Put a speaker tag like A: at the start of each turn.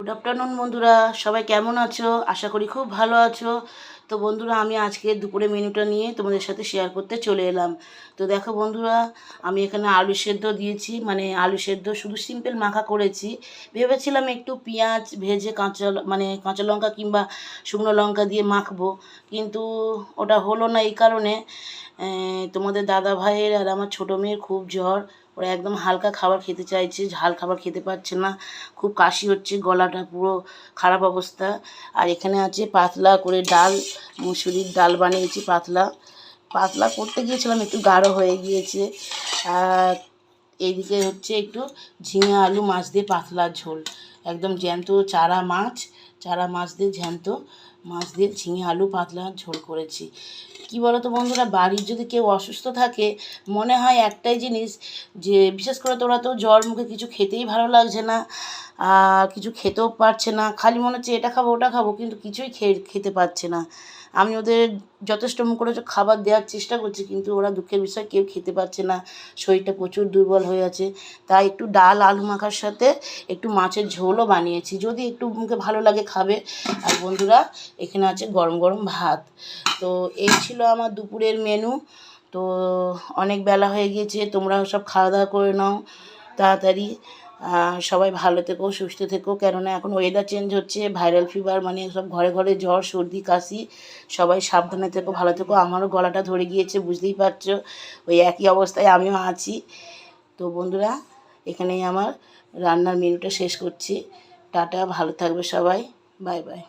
A: Good afternoon বন্ধুরা। সবাই কেমন আছো? আশা করি খুব ভালো আছো। তো বন্ধুরা, আমি আজকে দুপুরে মেনুটা নিয়ে তোমাদের সাথে শেয়ার করতে চলে এলাম। তো দেখো বন্ধুরা, আমি এখানে আলু সেদ্ধ দিয়েছি। মানে আলু সেদ্ধ শুধু সিম্পল মাখা করেছি। ভেবেছিলাম একটু পেঁয়াজ, ভেজে কাঁচা মানে কাঁচা লঙ্কা কিংবা শুকনো লঙ্কা দিয়ে মাখবো। কিন্তু ওটা হলো না এই কারণে। তোমাদের দাদা ভাইয়ের আর আমার ছোটো মেয়ের খুব জ্বর। ওরা একদম হালকা খাবার খেতে চাইছে, ঝাল খাবার খেতে পারছে না। খুব কাশি হচ্ছে, গলাটা পুরো খারাপ অবস্থা। আর এখানে আছে পাতলা করে ডাল, মুসুরির ডাল বানিয়েছি পাতলা। পাতলা করতে গিয়েছিলাম, একটু গাঢ় হয়ে গিয়েছে। আর এইদিকে হচ্ছে একটু ঝিঙে আলু, মাছ দিয়ে পাতলা ঝোল। একদম জ্যান্ত চারা মাছ চারা মাছ দিয়ে জ্যান্ত মাছ দিয়ে ঝিঙে, আলু, পাতলা ঝোল করেছি। কি বলো তো বন্ধুরা, বাড়ির যদি কেউ অসুস্থ থাকে, মনে হয় একটাই জিনিস যে, বিশেষ করে তোরা তো জ্বর মুখে কিছু খেতেই ভালো লাগছে না আর কিছু খেতেও পারছে না, খালি মনে হচ্ছে এটা খাব, ওটা খাব, কিন্তু কিছুই খেয়ে খেতে পারছে না। আমি ওদের যথেষ্ট মুখ করে খাবার দেওয়ার চেষ্টা করছি, কিন্তু ওরা দুঃখের বিষয় কেউ খেতে পারছে না, শরীরটা প্রচুর দুর্বল হয়ে আছে। তাই একটু ডাল, আলু মাখার সাথে একটু মাছের ঝোলও বানিয়েছি। যদি একটু মুখে ভালো লাগে খাবে। আর বন্ধুরা, এখানে আছে গরম গরম ভাত। তো এই ছিল আমার দুপুরের মেনু। তো অনেক বেলা হয়ে গিয়েছে, তোমরাও সব খাওয়া দাওয়া করে নাও তাড়াতাড়ি। সবাই ভালো থেকো, সুস্থ থেকো। কেননা এখন ওয়েদার চেঞ্জ হচ্ছে ভাইরাল ফিভার মানে সব ঘরে ঘরে জ্বর, সর্দি, কাশি। সবাই সাবধানে থেকো, ভালো থেকো। আমারও গলাটা ধরে গিয়েছে, বুঝতেই পারছ। ওই একই অবস্থায় আমিও আছি। তো বন্ধুরা এখানেই আমার রান্নার মেনুটা শেষ করছি। টাটা ভালো থাকবে সবাই। Bye bye.